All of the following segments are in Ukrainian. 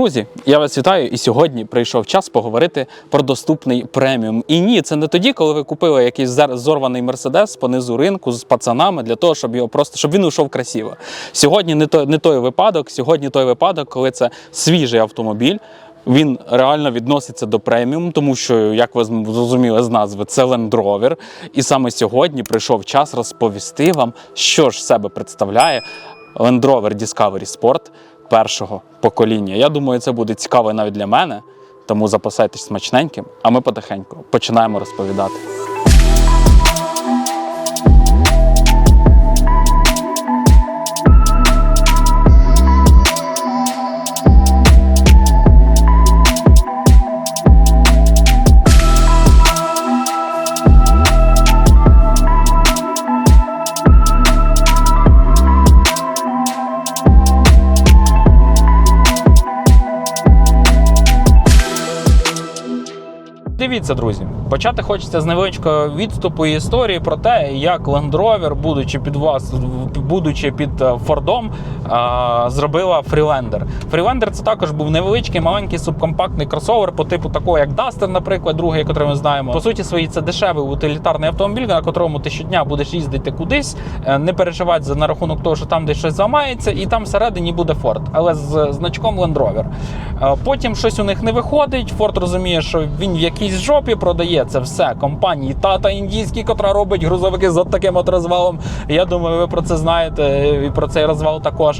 Друзі, я вас вітаю, і сьогодні прийшов час поговорити про доступний преміум. І ні, це не тоді, коли ви купили якийсь зорваний мерседес понизу ринку з пацанами для того, щоб його просто щоб він йшов красиво. Сьогодні не той, не той випадок. Сьогодні той випадок, коли це свіжий автомобіль. Він реально відноситься до преміум, тому що, як ви зрозуміли з назви, це Land Rover. І саме сьогодні прийшов час розповісти вам, що ж себе представляє Land Rover Discovery Sport першого покоління. Я думаю, це буде цікаво навіть для мене, тому запасайтесь смачненьким, а ми потихеньку починаємо розповідати. Дивіться, друзі, почати хочеться з невеличкого відступу і історії про те, як Land Rover, будучи під вас, будучи під е, Фордом, а, зробила Freelander. Freelander це також був невеличкий, маленький субкомпактний кросовер по типу такого, як Duster, наприклад, другий, який ми знаємо. По суті, своїй це дешевий утилітарний автомобіль, на котрому ти щодня будеш їздити кудись, е, не переживати за на рахунок того, що там десь щось зламається, і там всередині буде Ford, але з значком Land Rover. Е, Потім щось у них не виходить. Форд розуміє, що він в якійсь жопі продає це все компанії тата індійській, котра робить грузовики з от таким от розвалом. Я думаю, ви про це знаєте і про цей розвал також.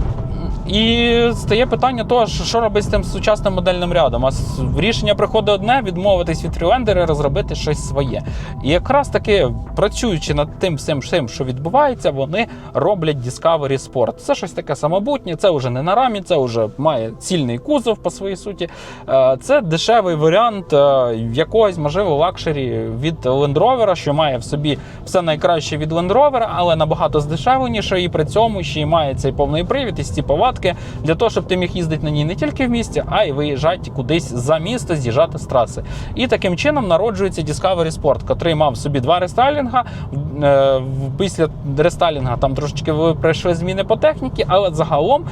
І стає питання того, що робити з тим сучасним модельним рядом. А рішення приходить одне: відмовитись від фрілендера розробити щось своє. І якраз таки працюючи над тим всім, що відбувається, вони роблять Discovery Sport. Це щось таке самобутнє, це вже не на рамі, це вже має цільний кузов по своїй суті. Е, Це дешевий варіант е, якогось, можливо, лакшері від Land Rover, що має в собі все найкраще від Land Rover, але набагато здешевленіше, і при цьому ще й має цей повний привід і ці повадки для того, щоб ти міг їздити на ній не тільки в місті, а й виїжджати кудись за місто, з'їжджати з траси. І таким чином народжується Discovery Sport, котрий мав собі два рестайлінга. Е, Після рестайлінга там трошечки прийшли зміни по техніці, але загалом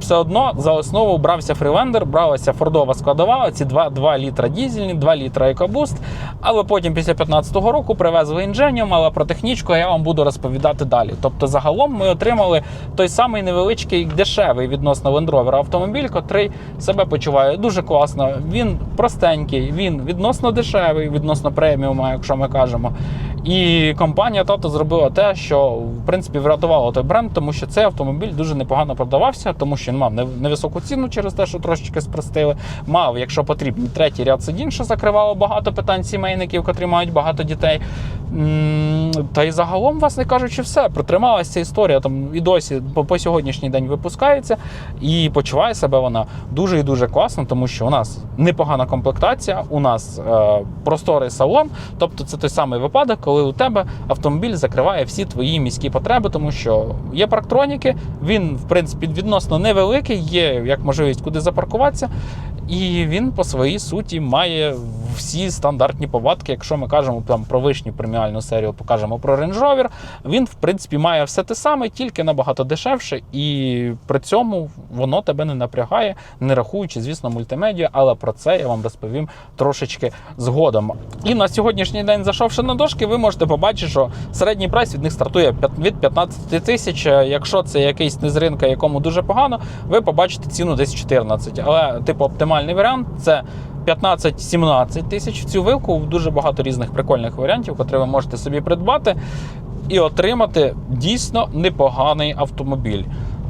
все одно за основу брався Freelander, бралася фордова складова, ці 2, 2 літра дізельні, 2 літра EcoBoost. Але потім після 2015 року привезли Ingenium, але про технічку я вам буду розповідати далі. Тобто, загалом ми отримали той самий невеличкий дешевий відносно Land автомобіль, котрий себе почуває дуже класно. Він простенький, він відносно дешевий, відносно преміума, якщо ми кажемо. І компанія Тато зробила те, що в принципі врятувало той бренд, тому що цей автомобіль дуже непогано продавався, тому що він мав невисоку ціну через те, що трошечки спростили. Мав, якщо потрібно, третій ряд сидінь, що закривало багато питань сімейників, котрі мають багато дітей. Та й загалом, власне кажучи, все протрималася ця історія. Там і досі по, по сьогоднішній день випускається, і почуває себе вона дуже і дуже класно, тому що у нас непогана комплектація, у нас е, просторий салон. Тобто, це той самий випадок, коли у тебе автомобіль закриває всі твої міські потреби, тому що є парктроніки, він в принципі відносно невеликий, є як можливість куди запаркуватися. І він по своїй суті має всі стандартні повадки. Якщо ми кажемо там про вишню преміальну серію, покажемо про Range Rover, він в принципі має все те саме, тільки набагато дешевше, і при цьому воно тебе не напрягає, не рахуючи, звісно, мультимедіа, але про це я вам розповім трошечки згодом. І на сьогоднішній день, зайшовши на дошки, ви можете побачити, що середній прайс від них стартує від 15 тисяч. Якщо це якийсь не з ринка, якому дуже погано, ви побачите ціну десь 14. Але типу оптимальний варіант це 15-17 тисяч в цю вилку. Дуже багато різних прикольних варіантів, котрі ви можете собі придбати і отримати дійсно непоганий автомобіль.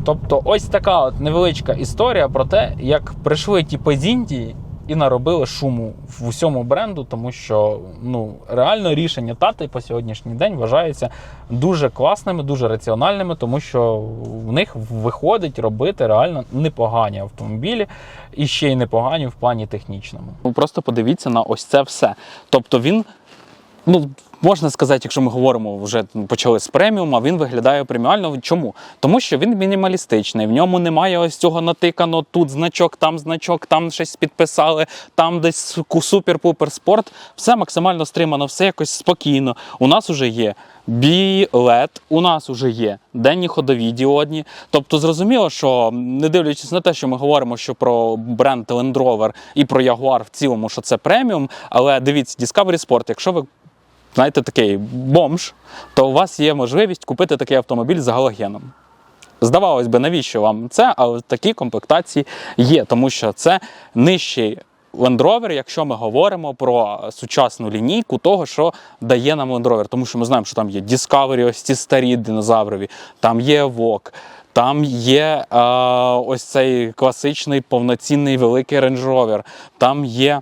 Тобто, ось така от невеличка історія про те, як прийшли ті з Індії і наробили шуму в усьому бренду, тому що ну реально рішення тати по сьогоднішній день вважається дуже класними, дуже раціональними, тому що в них виходить робити реально непогані автомобілі і ще й непогані в плані технічному. Ну просто подивіться на ось це все. Тобто він ну, можна сказати, якщо ми говоримо вже почали з преміума, він виглядає преміально. Чому? Тому що він мінімалістичний, в ньому немає ось цього натикано, тут значок, там значок, там щось підписали, там десь супер-пупер спорт. Все максимально стримано, все якось спокійно. У нас вже є білет, у нас вже є денні ходові діодні. Тобто зрозуміло, що не дивлячись на те, що ми говоримо, що про бренд Land Rover і про Jaguar в цілому, що це преміум, але дивіться, Discovery Sport, якщо ви знаєте, такий бомж, то у вас є можливість купити такий автомобіль з галогеном. Здавалось би, навіщо вам це? Але такі комплектації є, тому що це нижчий Land Rover, якщо ми говоримо про сучасну лінійку того, що дає нам Land Rover. Тому що ми знаємо, що там є Discovery, ось ці старі динозаврові, там є Evoque, там є е, ось цей класичний повноцінний великий Range Rover, там є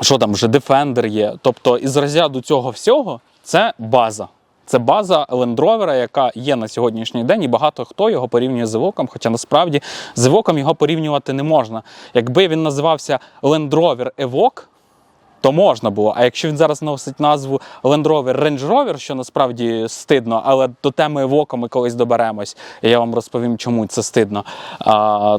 що там вже Defender є. Тобто із розряду цього всього це база. Це база Rover, яка є на сьогоднішній день, і багато хто його порівнює з Evoque, хоча насправді з Evoque його порівнювати не можна. Якби він називався Rover Evoque, то можна було. А якщо він зараз носить назву Land Rover Range Rover, що насправді стидно, але до теми Evoque ми колись доберемось, і я вам розповім, чому це стидно.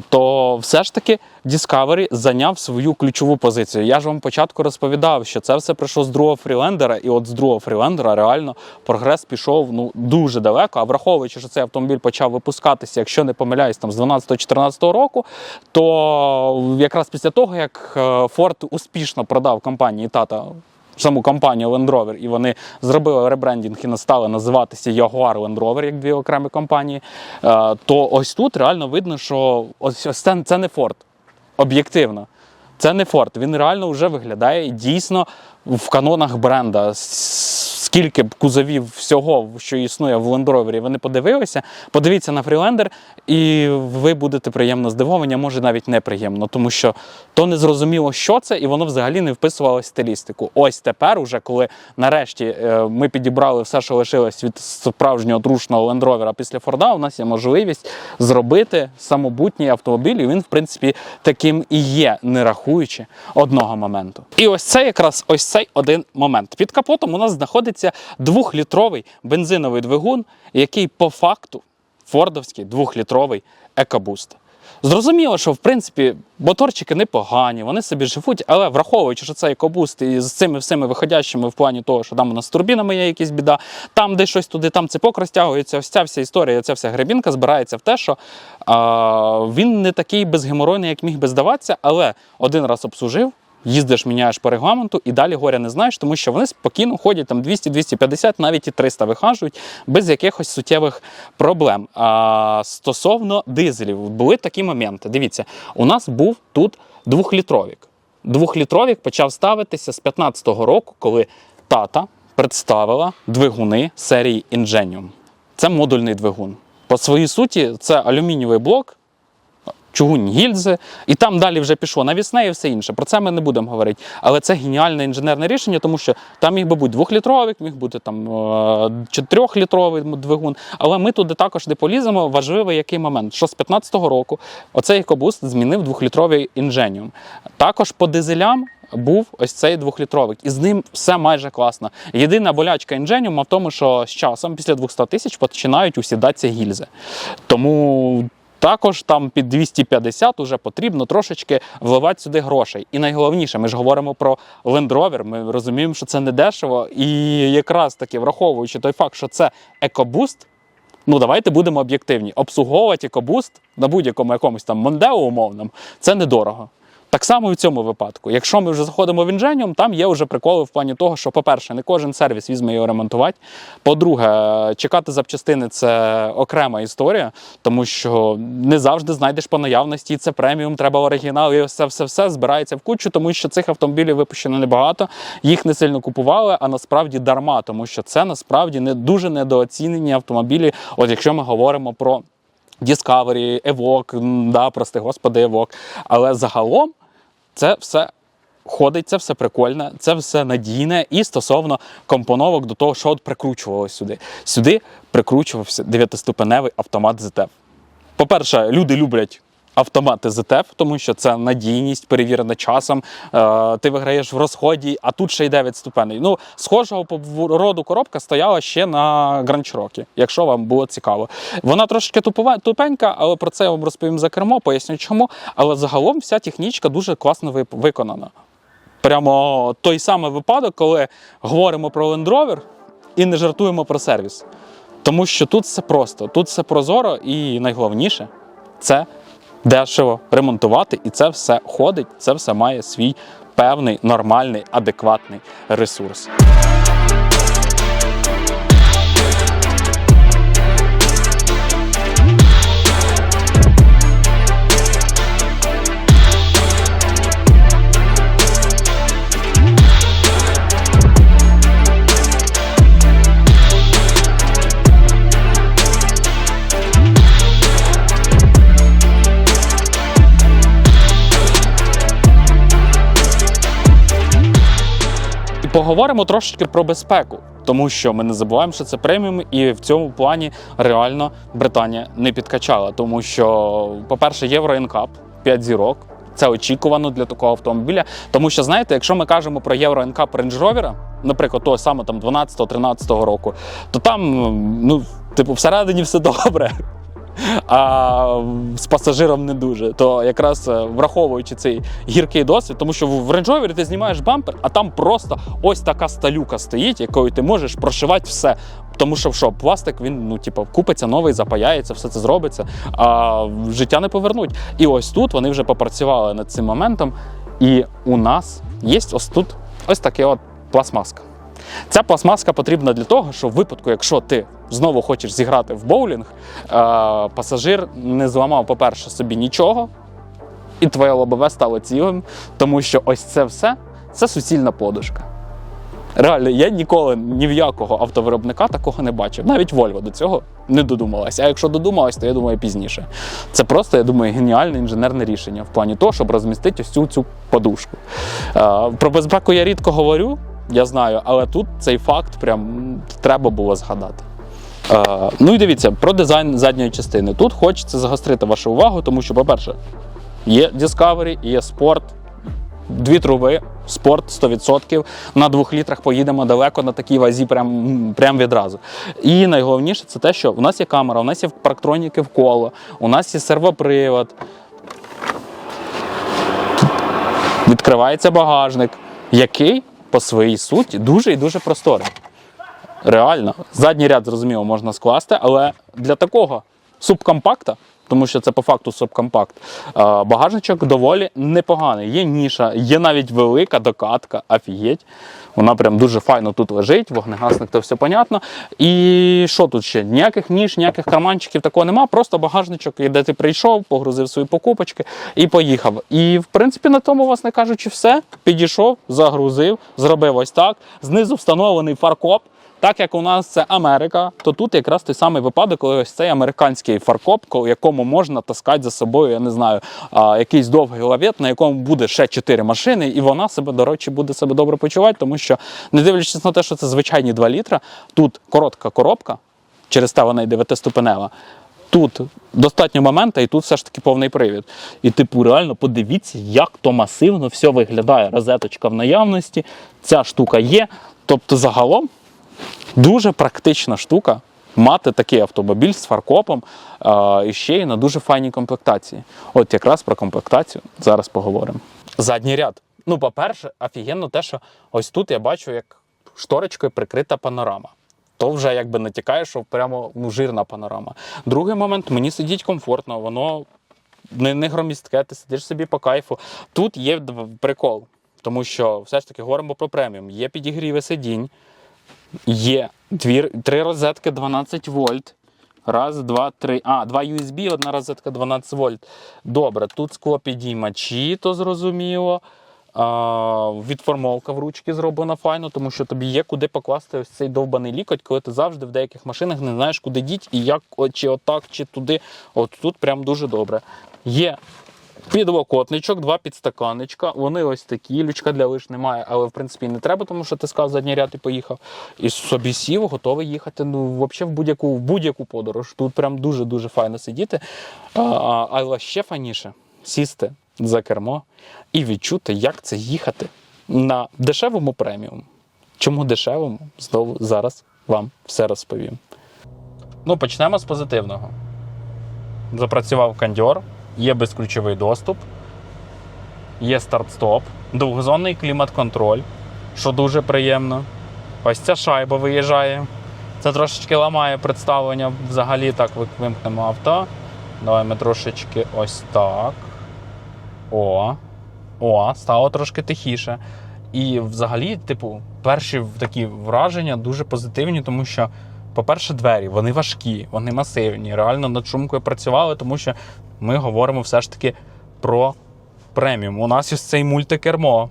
То все ж таки Discovery зайняв свою ключову позицію. Я ж вам початку розповідав, що це все прийшло з другого фрілендера, і от з другого фрілендера реально прогрес пішов ну дуже далеко. А враховуючи, що цей автомобіль почав випускатися, якщо не помиляюсь, там з 12-14 року, то якраз після того, як е, Ford успішно продав компанії Tata саму компанію Land Rover, і вони зробили ребрендінг і стали називатися Jaguar Land Rover, як дві окремі компанії, е, то ось тут реально видно, що ось, це не Ford. Об'єктивно. Це не Форд. Він реально вже виглядає дійсно в канонах бренда. Скільки б кузовів всього, що існує в ви не подивилися, подивіться на Freelander, і ви будете приємно здивовані, а може навіть неприємно, тому що то не зрозуміло, що це, і воно взагалі не вписувалося в стилістику. Ось тепер, уже коли нарешті е, ми підібрали все, що лишилось від справжнього трушного Rover після Форда, у нас є можливість зробити самобутній автомобіль, і він, в принципі, таким і є, не рахуючи одного моменту. І ось це якраз ось цей один момент. Під капотом у нас знаходиться двохлітровий бензиновий двигун, який по факту фордовський двохлітровий екобуст. Зрозуміло, що в принципі моторчики непогані, вони собі живуть, але враховуючи, що це екобуст і з цими всіми виходящими в плані того, що там у нас з турбінами є якась біда, там де щось туди, там цепок розтягується, ось ця вся історія, ця вся гребінка збирається в те, що а, він не такий безгеморойний, як міг би здаватися, але один раз обслужив. Їздиш, міняєш по регламенту і далі горя не знаєш, тому що вони спокійно ходять там 200-250, навіть і 300 вихажують без якихось суттєвих проблем. А стосовно дизелів, були такі моменти. Дивіться, у нас був тут двохлітровік. Двохлітровік почав ставитися з 15-го року, коли тата представила двигуни серії Ingenium. Це модульний двигун. По своїй суті, це алюмінієвий блок, чугунні гільзи, і там далі вже пішло навісне і все інше. Про це ми не будемо говорити. Але це геніальне інженерне рішення, тому що там міг би бути двохлітровий, міг бути там е, чи трьохлітровий двигун. Але ми туди також не поліземо. Важливий який момент, що з 15-го року оцей екобуст змінив двохлітровий інженіум. Також по дизелям. Був ось цей двохлітровик, і з ним все майже класно. Єдина болячка інженіума в тому, що з часом, після 200 тисяч, починають усідатися гільзи. Тому також там під 250 вже потрібно трошечки вливати сюди грошей. І найголовніше, ми ж говоримо про Land Rover, ми розуміємо, що це не дешево. І якраз таки враховуючи той факт, що це екобуст. Ну, давайте будемо об'єктивні. Обслуговувати екобуст на будь-якому якомусь там Мондео умовному це недорого. Так само і в цьому випадку. Якщо ми вже заходимо в Ingenium, там є вже приколи в плані того, що, по-перше, не кожен сервіс візьме його ремонтувати. По-друге, чекати запчастини це окрема історія, тому що не завжди знайдеш по наявності. Це преміум, треба оригінал, і все все все збирається в кучу, тому що цих автомобілів випущено небагато, їх не сильно купували, а насправді дарма, тому що це насправді не дуже недооцінені автомобілі. От якщо ми говоримо про. Discovery, Evoque, да, прости господи, Evoque. Але загалом це все ходить, це все прикольне, це все надійне. І стосовно компоновок до того, що от прикручувалося сюди. Сюди прикручувався дев'ятиступеневий автомат ZF. По-перше, люди люблять автомати ZTF, тому що це надійність, перевірена часом. Е, ти виграєш в розході, а тут ще й 9 ступеней. Ну, схожого по роду коробка стояла ще на Cherokee, якщо вам було цікаво. Вона трошки тупова, тупенька, але про це я вам розповім за кермо, поясню чому. Але загалом вся технічка дуже класно виконана. Прямо той самий випадок, коли говоримо про Land Rover і не жартуємо про сервіс. Тому що тут все просто, тут все прозоро, і найголовніше це дешево ремонтувати, і це все ходить, це все має свій певний, нормальний, адекватний ресурс. Поговоримо трошечки про безпеку, тому що ми не забуваємо, що це преміум, і в цьому плані реально Британія не підкачала. Тому що, по-перше, Євро NCAP 5 зірок. Це очікувано для такого автомобіля. Тому що, знаєте, якщо ми кажемо про Євро NCAP Range Rover, наприклад, того саме там 12-13 року, то там, ну, типу, всередині все добре. А з пасажиром не дуже. То якраз е, враховуючи цей гіркий досвід, тому що в Range ти знімаєш бампер, а там просто ось така сталюка стоїть, якою ти можеш прошивати все. Тому що що, пластик він ну, типу, купиться новий, запаяється, все це зробиться, а життя не повернуть. І ось тут вони вже попрацювали над цим моментом. І у нас є ось тут ось таке от пластмаска. Ця пластмаска потрібна для того, що в випадку, якщо ти знову хочеш зіграти в боулінг, е, пасажир не зламав, по-перше, собі нічого, і твоє лобове стало цілим, тому що ось це все це суцільна подушка. Реально, я ніколи ні в якого автовиробника такого не бачив. Навіть Volvo до цього не додумалася. А якщо додумалась, то я думаю пізніше. Це просто, я думаю, геніальне інженерне рішення в плані того, щоб розмістити ось цю цю подушку. Е, Про безпеку я рідко говорю, я знаю, але тут цей факт прям треба було згадати. Е, ну і дивіться, про дизайн задньої частини. Тут хочеться загострити вашу увагу, тому що, по-перше, є Discovery, є спорт, дві труби, спорт 100%. На двох літрах поїдемо далеко на такій вазі, прям, прям відразу. І найголовніше це те, що у нас є камера, у нас є парктроніки вколо, у нас є сервопривод. Відкривається багажник, який по своїй суті дуже і дуже просторий. Реально, задній ряд, зрозуміло, можна скласти, але для такого субкомпакта, тому що це по факту субкомпакт, багажничок доволі непоганий. Є ніша, є навіть велика докатка, офігеть. Вона прям дуже файно тут лежить, вогнегасник, то все понятно. І що тут ще? Ніяких ніж, ніяких карманчиків такого нема. Просто багажничок, де ти прийшов, погрузив свої покупочки і поїхав. І в принципі на тому, власне кажучи, все. Підійшов, загрузив, зробив ось так. Знизу встановлений фаркоп. Так як у нас це Америка, то тут якраз той самий випадок, коли ось цей американський фаркоп, ко- якому можна таскати за собою, я не знаю, якийсь довгий лавет, на якому буде ще чотири машини, і вона себе, до речі, буде себе добре почувати, тому що, не дивлячись на те, що це звичайні 2 літра, тут коротка коробка, через те вона й 9-ступенева. Тут достатньо момента, і тут все ж таки повний привід. І, типу, реально подивіться, як то масивно все виглядає. Розеточка в наявності, ця штука є. Тобто, загалом Дуже практична штука мати такий автомобіль з фаркопом а, і ще й на дуже файній комплектації. От якраз про комплектацію зараз поговоримо. Задній ряд. Ну, по-перше, офігенно те, що ось тут я бачу, як шторочкою прикрита панорама. То вже якби натякає, що прямо ну, жирна панорама. Другий момент, мені сидіть комфортно, воно не, не громістке, ти сидиш собі по кайфу. Тут є прикол, тому що все ж таки говоримо про преміум. Є підігріви сидінь, Є дві, три розетки 12 вольт. Раз, два, три. А, два USB, одна розетка 12 вольт. Добре, тут склопідіймачі, то зрозуміло. А, відформовка в ручки зроблена файно, тому що тобі є куди покласти ось цей довбаний лікоть, коли ти завжди в деяких машинах не знаєш, куди діть і як, чи отак, чи туди. От тут прям дуже добре. Є Підлокотничок, два підстаканничка. Вони ось такі. Лючка для лиш немає, але в принципі не треба, тому що ти сказав задній ряд і поїхав. І собі сів, готовий їхати ну, взагалі в будь-яку будь-яку подорож. Тут прям дуже-дуже файно сидіти. Але ще файніше сісти за кермо і відчути, як це їхати на дешевому преміум. Чому дешевому? Знову зараз вам все розповім. Ну, почнемо з позитивного. Запрацював кондьор, є безключовий доступ, є старт-стоп, двохзонний клімат-контроль, що дуже приємно. Ось ця шайба виїжджає. Це трошечки ламає представлення. Взагалі так вимкнемо авто. Давай ми трошечки ось так. О. О, стало трошки тихіше. І взагалі, типу, перші такі враження дуже позитивні, тому що, по-перше, двері вони важкі, вони масивні. Реально над шумкою працювали, тому що ми говоримо все ж таки про преміум. У нас ось цей мультикермо.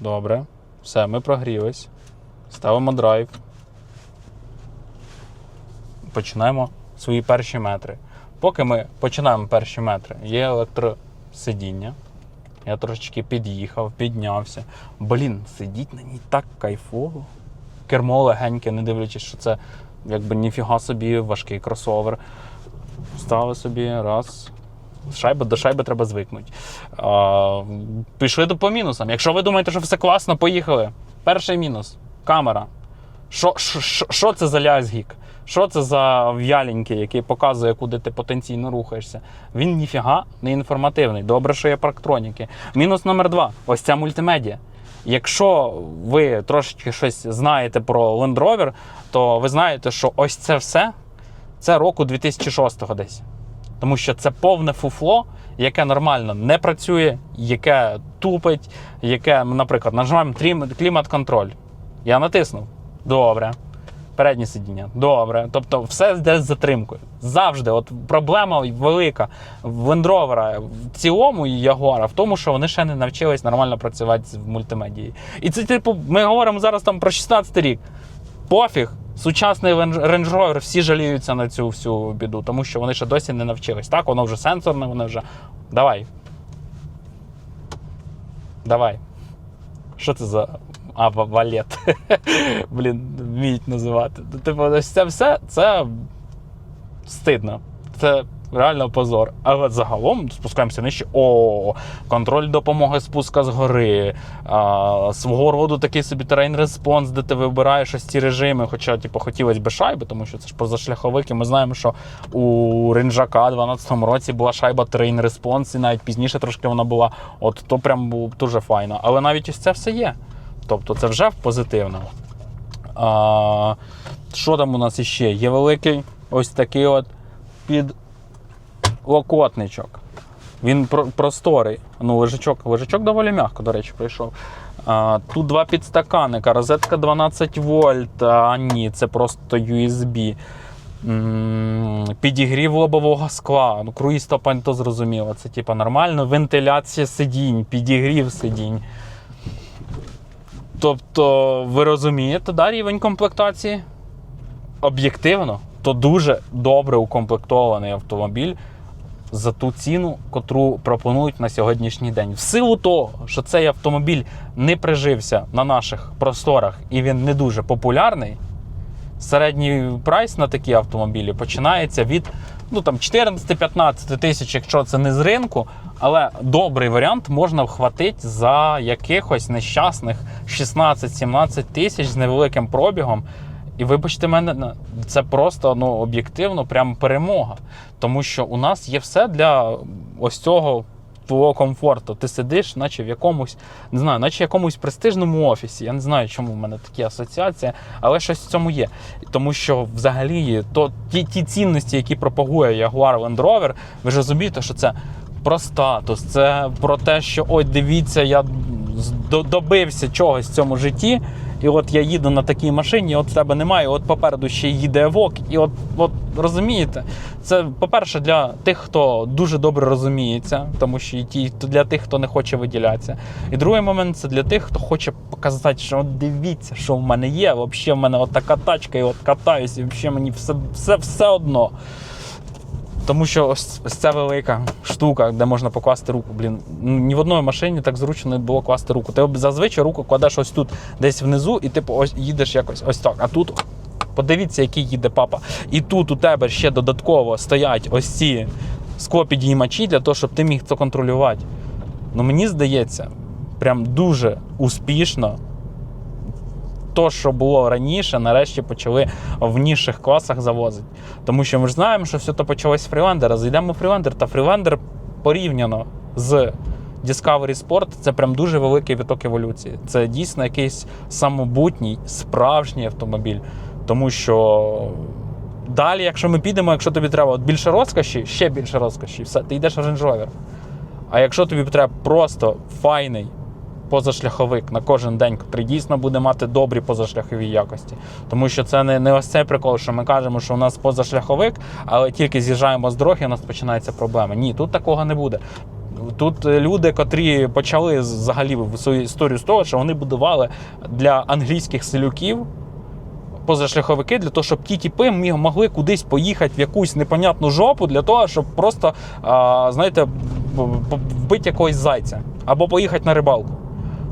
Добре. Все, ми прогрілись. Ставимо драйв. Починаємо свої перші метри. Поки ми починаємо перші метри, є електросидіння. Я трошечки під'їхав, піднявся. Блін, сидіть на ній так кайфово. Кермо легеньке, не дивлячись, що це якби ніфіга собі важкий кросовер. Ставили собі раз. Шайба до шайби треба звикнути. А, пішли по мінусам. Якщо ви думаєте, що все класно, поїхали. Перший мінус камера. Що, це за лязгік? Що це за в'яленький, який показує, куди ти потенційно рухаєшся? Він ніфіга не інформативний. Добре, що є парктроніки. Мінус номер два ось ця мультимедіа. Якщо ви трошечки щось знаєте про Land Rover, то ви знаєте, що ось це все це року 2006 десь. Тому що це повне фуфло, яке нормально не працює, яке тупить, яке, наприклад, нажимаємо клімат-контроль. Я натиснув. Добре. Переднє сидіння. Добре. Тобто все йде з затримкою. Завжди. От проблема велика в Land в цілому і Jaguar в тому, що вони ще не навчились нормально працювати в мультимедії. І це, типу, ми говоримо зараз там про 16 рік. Пофіг. Сучасний Range Rover всі жаліються на цю всю біду, тому що вони ще досі не навчились. Так, воно вже сенсорне, вони вже. Давай. Давай. Що це за а, ва- валет? Блін, вміють називати. Типу, ось це все це стидно. Це реально позор. Але загалом спускаємося нижче. О, контроль допомоги спуска з гори. А, свого роду такий собі терейн респонс, де ти вибираєш ось ці режими. Хоча, типу, хотілося б шайби, тому що це ж позашляховик, і ми знаємо, що у Ринжака у 2012 році була шайба терейн респонс, і навіть пізніше трошки вона була. От то прям було дуже файно. Але навіть ось це все є. Тобто це вже позитивно. А, що там у нас іще? Є великий ось такий от підлокотничок. Він про- просторий. Ну, лежачок, лежачок доволі м'яко, до речі, прийшов. А, тут два підстаканника, розетка 12 вольт. А ні, це просто USB. Підігрів лобового скла. Ну, круїз топань, то зрозуміло. Це типа нормально. Вентиляція сидінь, підігрів сидінь. Тобто, ви розумієте, да, рівень комплектації? Об'єктивно, то дуже добре укомплектований автомобіль за ту ціну, котру пропонують на сьогоднішній день. В силу того, що цей автомобіль не прижився на наших просторах і він не дуже популярний. Середній прайс на такі автомобілі починається від ну, там, 14-15 тисяч, якщо це не з ринку, але добрий варіант можна вхватити за якихось нещасних 16-17 тисяч з невеликим пробігом. І вибачте мене, це просто ну, об'єктивно прям перемога. Тому що у нас є все для ось цього твого комфорту. Ти сидиш, наче в якомусь, не знаю, наче в якомусь престижному офісі. Я не знаю, чому в мене такі асоціації, але щось в цьому є. Тому що взагалі то ті, ті цінності, які пропагує Jaguar Land Rover, ви ж розумієте, що це про статус, це про те, що ой, дивіться, я добився чогось в цьому житті. І от я їду на такій машині, от в тебе немає, от попереду ще їде евок. І от, от розумієте, це, по-перше, для тих, хто дуже добре розуміється, тому що і ті, для тих, хто не хоче виділятися. І другий момент це для тих, хто хоче показати, що от дивіться, що в мене є. Взагалі, в мене от така тачка, і от катаюсь, і взагалі мені все, все, все одно. Тому що ось, ось ця велика штука, де можна покласти руку. Блін, ну, ні в одній машині так зручно не було класти руку. Ти зазвичай руку кладеш ось тут, десь внизу, і типу ось їдеш якось ось так. А тут подивіться, який їде папа. І тут у тебе ще додатково стоять ось ці склопідіймачі для того, щоб ти міг це контролювати. Ну мені здається, прям дуже успішно. То, що було раніше, нарешті почали в нижчих класах завозити. Тому що ми ж знаємо, що все це почалось з фрілендера. Зайдемо в фрілендер, та фрілендер порівняно з Discovery Sport це прям дуже великий виток еволюції. Це дійсно якийсь самобутній, справжній автомобіль. Тому що далі, якщо ми підемо, якщо тобі треба от більше розкоші, ще більше розкоші, все, ти йдеш в Range Rover. А якщо тобі треба просто файний позашляховик на кожен день, який дійсно буде мати добрі позашляхові якості. Тому що це не, не ось цей прикол, що ми кажемо, що у нас позашляховик, але тільки з'їжджаємо з дороги, у нас починаються проблеми. Ні, тут такого не буде. Тут е, люди, котрі почали взагалі свою історію з того, що вони будували для англійських селюків позашляховики для того, щоб ті тіпи могли кудись поїхати в якусь непонятну жопу для того, щоб просто, знаєте, вбити якогось зайця або поїхати на рибалку.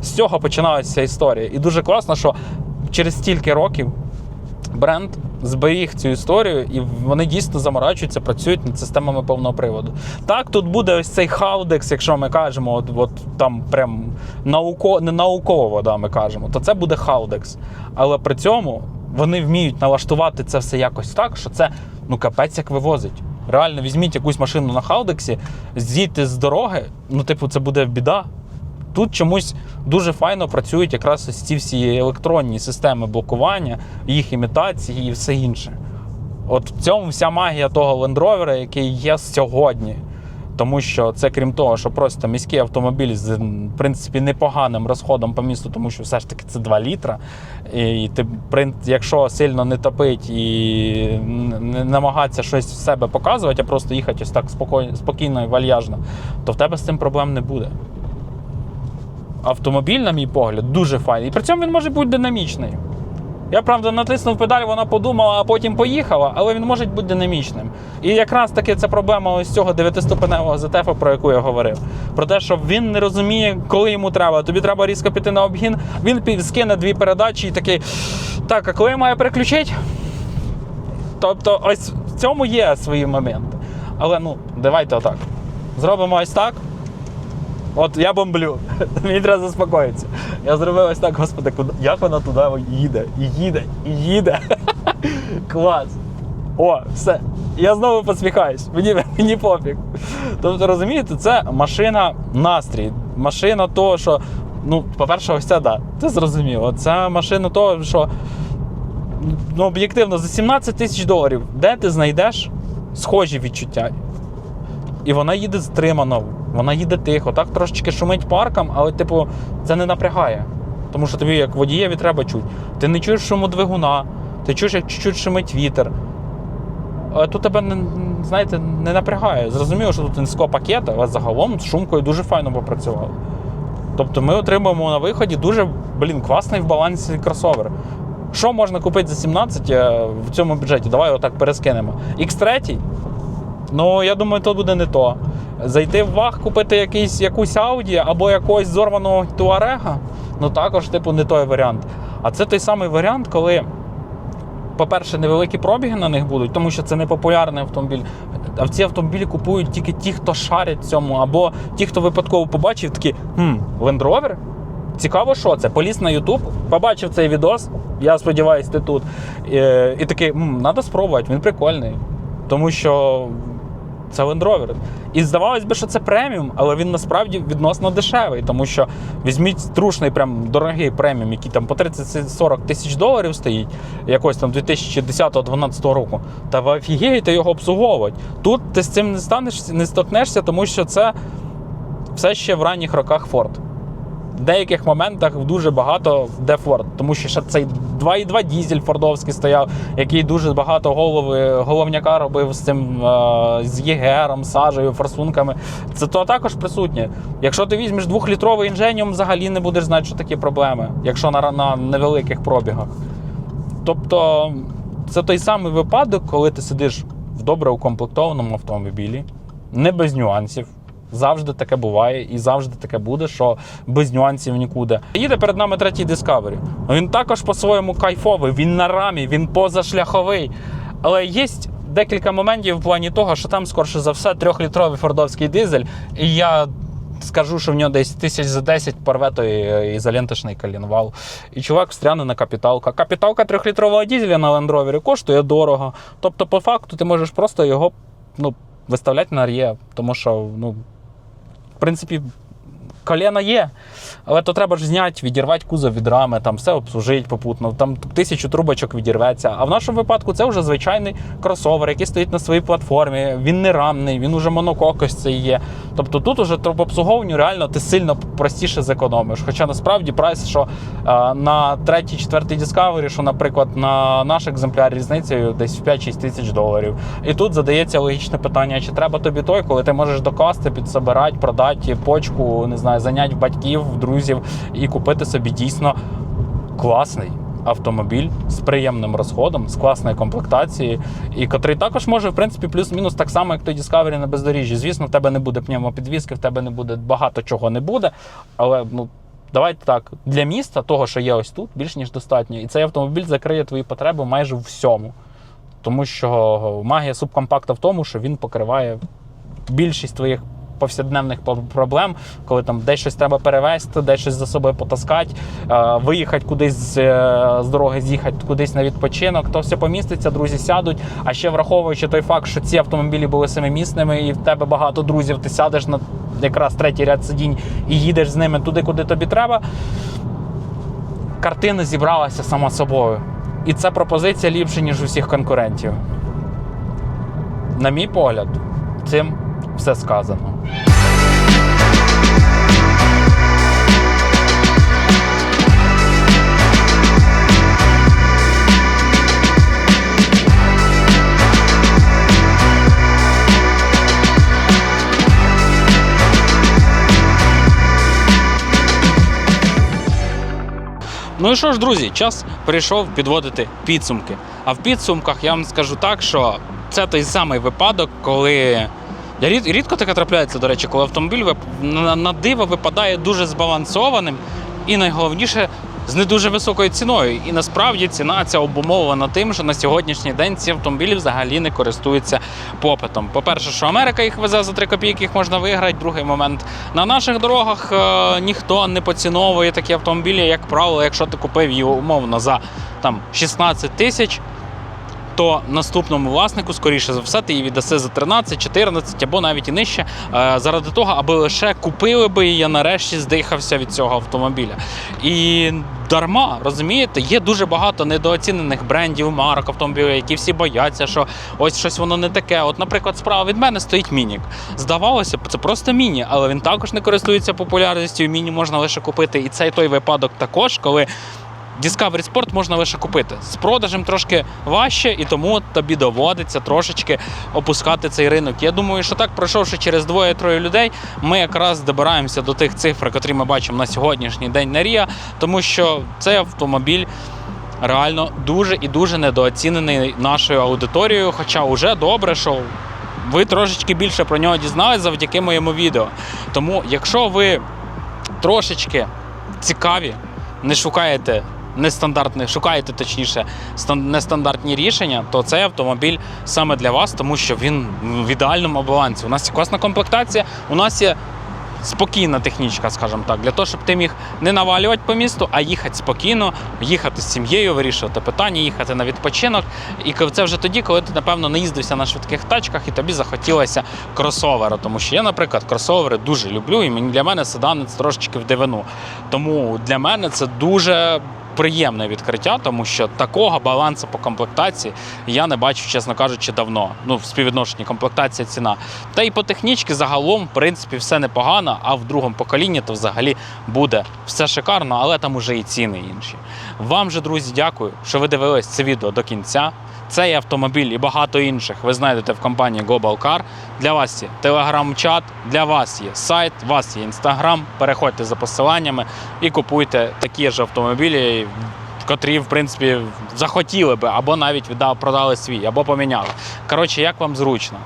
З цього починалася історія. І дуже класно, що через стільки років бренд зберіг цю історію, і вони дійсно заморачуються, працюють над системами повного приводу. Так, тут буде ось цей хаудекс, якщо ми кажемо, от, от там прям науко, не науково, да, ми кажемо, то це буде хаудекс. Але при цьому вони вміють налаштувати це все якось так, що це ну капець як вивозить. Реально, візьміть якусь машину на хаудексі, з'їдьте з дороги, ну, типу, це буде біда. Тут чомусь дуже файно працюють якраз ось ці всі електронні системи блокування, їх імітації і все інше. От в цьому вся магія того Rover, який є сьогодні. Тому що це крім того, що просто міський автомобіль з в принципі непоганим розходом по місту, тому що все ж таки це 2 літра. І ти, якщо сильно не топить і не намагатися щось в себе показувати, а просто їхати ось так спокійно, спокійно і вальяжно, то в тебе з цим проблем не буде. Автомобіль, на мій погляд, дуже файний. І при цьому він може бути динамічний. Я правда натиснув педаль, вона подумала, а потім поїхала, але він може бути динамічним. І якраз таки це проблема ось цього дев'ятиступеневого ZTF, про яку я говорив. Про те, що він не розуміє, коли йому треба. Тобі треба різко піти на обгін, він скине дві передачі і такий. Так, а коли я маю переключити? Тобто, ось в цьому є свої моменти. Але ну, давайте отак. Зробимо ось так. От я бомблю. Мені треба заспокоїтися. Я зробив ось так, господи, куди, як вона туди їде, і їде, і їде. Клас. О, все. Я знову посміхаюсь. Мені, мені пофіг. Тобто, розумієте, це машина настрій. Машина того, що. Ну, по-перше, ось це да. Це зрозуміло. Це машина того, що ну, об'єктивно, за 17 тисяч доларів, де ти знайдеш схожі відчуття? І вона їде стримано, вона їде тихо, так трошечки шумить парком, але, типу, це не напрягає. Тому що тобі, як водієві, треба чути. Ти не чуєш шуму двигуна, ти чуєш, як чуть-чуть шумить вітер. Але тут тебе не, знаєте, не напрягає. Зрозуміло, що тут низько пакет, але загалом з шумкою дуже файно попрацювали. Тобто ми отримуємо на виході дуже блін, класний в балансі кросовер. Що можна купити за 17 е, в цьому бюджеті? Давай отак перескинемо. X3, ну я думаю, то буде не то. Зайти в ваг, купити якийсь, якусь Audi або якогось зорваного Туарега, ну також, типу, не той варіант. А це той самий варіант, коли, по-перше, невеликі пробіги на них будуть, тому що це не популярний автомобіль. А в ці автомобілі купують тільки ті, хто шарять цьому, або ті, хто випадково побачив, такі хм, Land Rover? Цікаво, що це? Поліз на YouTube, побачив цей відос. Я сподіваюся, ти тут. І, і такий, треба спробувати, він прикольний. Тому що це Land Rover. І здавалось би, що це преміум, але він насправді відносно дешевий, тому що візьміть трушний, прям дорогий преміум, який там по 30-40 тисяч доларів стоїть, якось там 2010-2012 року. Та ви офігієте його обслуговувати. Тут ти з цим не станеш, не стикнешся, тому що це все ще в ранніх роках Ford. В деяких моментах дуже багато де Ford, тому що ще цей 2,2 дізель фордовський стояв, який дуже багато голови, головняка робив з цим е, з ЄГРом, сажею, форсунками. Це то також присутнє. Якщо ти візьмеш двохлітровий інженіум, взагалі не будеш знати, що такі проблеми, якщо на, на невеликих пробігах. Тобто, це той самий випадок, коли ти сидиш в добре укомплектованому автомобілі, не без нюансів. Завжди таке буває і завжди таке буде, що без нюансів нікуди. Їде перед нами третій Discovery. Він також по-своєму кайфовий, він на рамі, він позашляховий. Але є декілька моментів в плані того, що там, скорше за все, трьохлітровий фордовський дизель. І я скажу, що в нього десь тисяч за 10 порве той е, ізоленточний коленвал. І чувак встряне на капіталка. Капіталка трьохлітрового дизеля на Rover коштує дорого. Тобто, по факту, ти можеш просто його ну, виставляти на р'є, тому що, ну, принципі, коліна є. Але то треба ж зняти, відірвати кузов від рами, там все обслужити попутно, там тисячу трубочок відірветься. А в нашому випадку це вже звичайний кросовер, який стоїть на своїй платформі. Він не рамний, він уже монококось це є. Тобто тут уже в обслуговуванню реально ти сильно простіше зекономиш. Хоча насправді прайс, що е, на третій, четвертий Discovery, що, наприклад, на наш екземпляр різницею десь в 5-6 тисяч доларів. І тут задається логічне питання: чи треба тобі той, коли ти можеш докласти, підсобирати, продати почку, не знаю, зайняти батьків, друзів і купити собі дійсно класний. Автомобіль з приємним розходом, з класної комплектації, і котрий також може, в принципі, плюс-мінус так само, як той Discovery на бездоріжжі. Звісно, в тебе не буде пневмопідвізки, в тебе не буде багато чого не буде. Але ну давайте так, для міста, того, що є ось тут, більш ніж достатньо. І цей автомобіль закриє твої потреби майже всьому. Тому що магія субкомпакта в тому, що він покриває більшість твоїх повсякденних проблем, коли там десь щось треба перевезти, десь щось за собою потаскати, е, виїхати кудись з, е, дороги, з'їхати кудись на відпочинок, то все поміститься, друзі сядуть. А ще враховуючи той факт, що ці автомобілі були семимісними, і в тебе багато друзів, ти сядеш на якраз третій ряд сидінь і їдеш з ними туди, куди тобі треба. Картина зібралася сама собою. І це пропозиція ліпше, ніж у всіх конкурентів. На мій погляд, цим все сказано. Ну і що ж, друзі, час прийшов підводити підсумки. А в підсумках я вам скажу так, що це той самий випадок, коли. Рід- рідко таке трапляється, до речі, коли автомобіль на, на диво випадає дуже збалансованим і найголовніше з не дуже високою ціною. І насправді ціна ця обумовлена тим, що на сьогоднішній день ці автомобілі взагалі не користуються попитом. По-перше, що Америка їх везе за 3 копійки, їх можна виграти. Другий момент на наших дорогах е, ніхто не поціновує такі автомобілі, як правило, якщо ти купив її умовно за там 16 тисяч. То наступному власнику, скоріше за все, ти її віддаси за 13, 14 або навіть і нижче, е, заради того, аби лише купили би її, я нарешті здихався від цього автомобіля. І дарма, розумієте, є дуже багато недооцінених брендів, марок автомобілів, які всі бояться, що ось щось воно не таке. От, наприклад, справа від мене стоїть мінік. Здавалося б, це просто міні, але він також не користується популярністю. і Міні можна лише купити. І цей той випадок також, коли. Discovery Sport можна лише купити. З продажем трошки важче, і тому тобі доводиться трошечки опускати цей ринок. Я думаю, що так, пройшовши через двоє-троє людей, ми якраз добираємося до тих цифр, які ми бачимо на сьогоднішній день на Ріа, тому що цей автомобіль. Реально дуже і дуже недооцінений нашою аудиторією. Хоча вже добре, що ви трошечки більше про нього дізнались завдяки моєму відео. Тому, якщо ви трошечки цікаві, не шукаєте нестандартних, шукаєте точніше нестандартні рішення, то цей автомобіль саме для вас, тому що він в ідеальному балансі. У нас є класна комплектація, у нас є спокійна технічка, скажімо так, для того, щоб ти міг не навалювати по місту, а їхати спокійно, їхати з сім'єю, вирішувати питання, їхати на відпочинок. І це вже тоді, коли ти, напевно, не їздився на швидких тачках і тобі захотілося кросовера. Тому що я, наприклад, кросовери дуже люблю, і для мене седан трошечки в дивину. Тому для мене це дуже. Приємне відкриття, тому що такого балансу по комплектації я не бачу, чесно кажучи, давно. Ну, в співвідношенні комплектація ціна. Та й по технічці загалом, в принципі, все непогано, а в другому поколінні то взагалі буде все шикарно, але там уже і ціни інші. Вам же, друзі, дякую, що ви дивились це відео до кінця. Цей автомобіль і багато інших ви знайдете в компанії Global Car. Для вас є телеграм-чат, для вас є сайт, у вас є інстаграм. Переходьте за посиланнями і купуйте такі ж автомобілі котрі, в принципі, захотіли би, або навіть віддав, продали свій, або поміняли. Коротше, як вам зручно.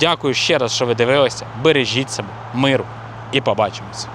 Дякую ще раз, що ви дивилися. Бережіть себе, миру і побачимося.